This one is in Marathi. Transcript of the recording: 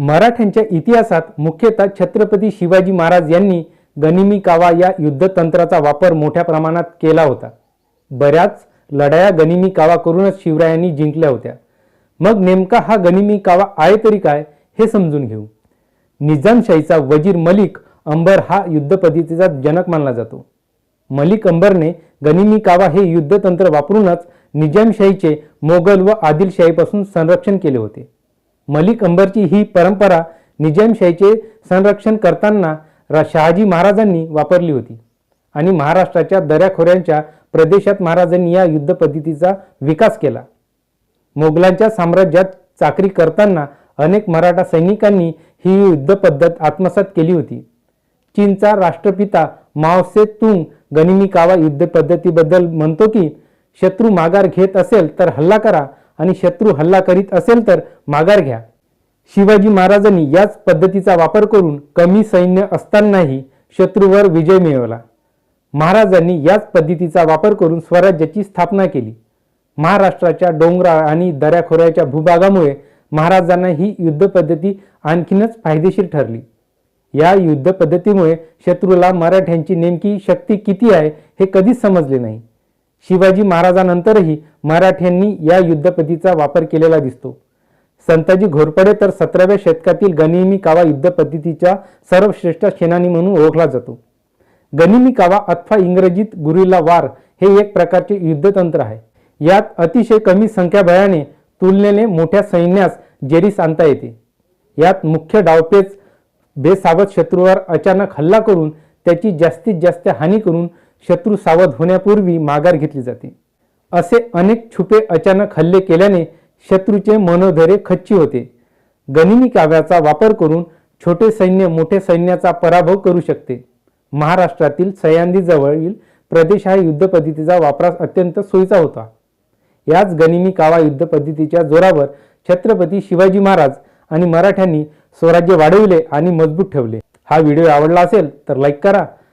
मराठ्यांच्या इतिहासात मुख्यतः छत्रपती शिवाजी महाराज यांनी गनिमी कावा या युद्धतंत्राचा वापर मोठ्या प्रमाणात केला होता. बऱ्याच लढाया गनिमी कावा करूनच शिवरायांनी जिंकल्या होत्या. मग नेमका हा गनिमी कावा आहे तरी काय हे समजून घेऊ. निजामशाहीचा वजीर मलिक अंबर हा युद्ध पद्धतीचा जनक मानला जातो. मलिक अंबरने गनिमी कावा हे युद्धतंत्र वापरूनच निजामशाहीचे मोगल व आदिलशाहीपासून संरक्षण केले होते. मलिक अंबरची ही परंपरा निजामशाहीचे संरक्षण करताना शहाजी महाराजांनी वापरली होती. आणि महाराष्ट्राच्या दऱ्याखोऱ्यांच्या प्रदेशात महाराजांनी या युद्ध पद्धतीचा विकास केला. मोगलांच्या साम्राज्यात चाकरी करताना अनेक मराठा सैनिकांनी ही युद्ध पद्धत आत्मसात केली होती. चीनचा राष्ट्रपिता मावसे तुंग गनिमी कावा युद्ध पद्धतीबद्दल म्हणतो की शत्रू माघार घेत असेल तर हल्ला करा आणि शत्रू हल्ला करीत असेल तर माघार घ्या. शिवाजी महाराजांनी याच पद्धतीचा वापर करून कमी सैन्य असतानाही शत्रूवर विजय मिळवला. महाराजांनी याच पद्धतीचा वापर करून स्वराज्याची स्थापना केली. महाराष्ट्राच्या डोंगराळ आणि दऱ्याखोऱ्याच्या भूभागामुळे महाराजांना ही युद्ध पद्धती आणखीनच फायदेशीर ठरली. या युद्ध पद्धतीमुळे शत्रूला मराठ्यांची नेमकी शक्ती किती आहे हे कधीच समजले नाही. शिवाजी महाराजानंतरही मराठ्यांनी या युद्ध वापर केलेला दिसतो. संताजी घोरपडे तर सतराव्या शतकातील गनिमी कावा युद्ध पद्धतीच्या सर्वश्रेष्ठ सेनानी म्हणून ओळखला जातो. गनिमी कावा अथवा इंग्रजीत गुरिल्ला वार हे एक प्रकारचे युद्धतंत्र आहे. यात अतिशय कमी संख्याबळाने तुलनेने मोठ्या सैन्यास जेरीस आणता येते. यात मुख्य डावपेच बेसावध शत्रूवर अचानक हल्ला करून त्याची जास्तीत जास्त हानी करून शत्रू सावध होण्यापूर्वी माघार घेतली जाते. असे अनेक छुपे अचानक हल्ले केल्याने शत्रूचे मनोधैर्य खच्ची होते. गनिमी काव्याचा वापर करून छोटे सैन्य मोठे सैन्याचा पराभव करू शकते. महाराष्ट्रातील सह्याद्रीजवळील प्रदेश हा युद्ध पद्धतीचा वापरास अत्यंत सोयीचा होता. याच गनिमी कावा युद्ध पद्धतीच्या जोरावर छत्रपती शिवाजी महाराज आणि मराठ्यांनी स्वराज्य वाढविले आणि मजबूत ठेवले. हा व्हिडिओ आवडला असेल तर लाईक करा